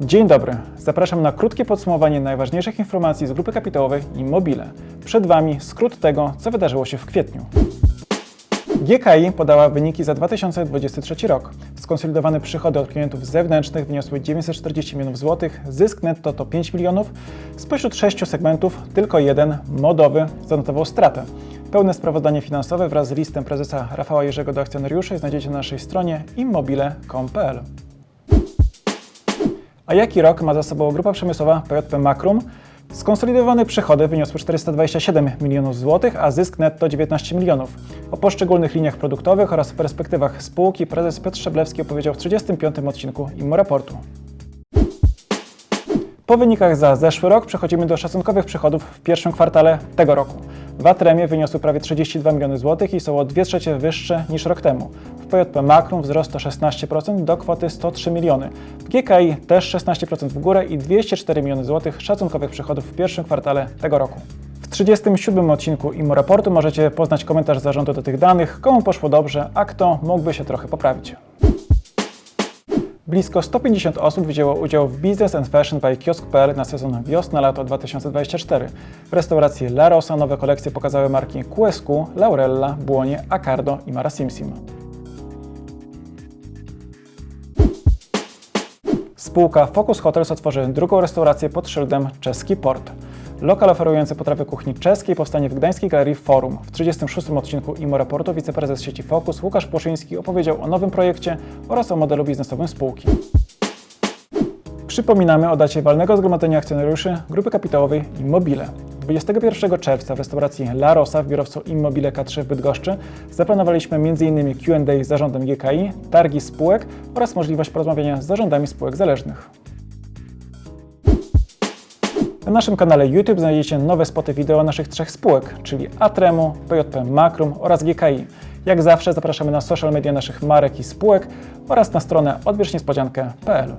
Dzień dobry. Zapraszam na krótkie podsumowanie najważniejszych informacji z grupy kapitałowej Immobile. Przed Wami skrót tego, co wydarzyło się w kwietniu. GKI podała wyniki za 2023 rok. Skonsolidowane przychody od klientów zewnętrznych wyniosły 940 milionów złotych, zysk netto to 5 milionów. Spośród sześciu segmentów tylko jeden, modowy, zanotował stratę. Pełne sprawozdanie finansowe wraz z listem prezesa Rafała Jerzego do akcjonariuszy znajdziecie na naszej stronie immobile.com.pl. A jaki rok ma za sobą grupa przemysłowa PJP Makrum? Skonsolidowane przychody wyniosły 427 milionów złotych, a zysk netto 19 milionów. O poszczególnych liniach produktowych oraz perspektywach spółki prezes Piotr Szablewski opowiedział w 35. odcinku IMMO Raportu. Po wynikach za zeszły rok przechodzimy do szacunkowych przychodów w pierwszym kwartale tego roku. VAT remie wyniosły prawie 32 miliony złotych i są o 2 trzecie wyższe niż rok temu. W PJP Makrum wzrost to 16% do kwoty 103 miliony. W GKI też 16% w górę i 204 miliony złotych szacunkowych przychodów w pierwszym kwartale tego roku. W 37 odcinku IMO Raportu możecie poznać komentarz zarządu do tych danych, komu poszło dobrze, a kto mógłby się trochę poprawić. Blisko 150 osób wzięło udział w Business and Fashion by Kiosk.pl na sezon wiosna-lato 2024. W restauracji La Rosa nowe kolekcje pokazały marki QSQ, Laurella, Błonie, Acardo i Mara Simsim. Spółka Focus Hotels otworzy drugą restaurację pod szyldem Czeski Port. Lokal oferujący potrawy kuchni czeskiej powstanie w Gdańskiej Galerii Forum. W 36. odcinku IMO Raportu wiceprezes sieci Focus Łukasz Płoszyński opowiedział o nowym projekcie oraz o modelu biznesowym spółki. Przypominamy o dacie walnego zgromadzenia akcjonariuszy grupy kapitałowej Immobile. 21 czerwca w restauracji La Rosa w biurowcu Immobile K3 w Bydgoszczy zaplanowaliśmy m.in. Q&A z zarządem GKI, targi spółek oraz możliwość porozmawiania z zarządami spółek zależnych. Na naszym kanale YouTube znajdziecie nowe spoty wideo naszych trzech spółek, czyli Atremu, PJP Makrum oraz GKI. Jak zawsze zapraszamy na social media naszych marek i spółek oraz na stronę odbierzniespodziankę.pl.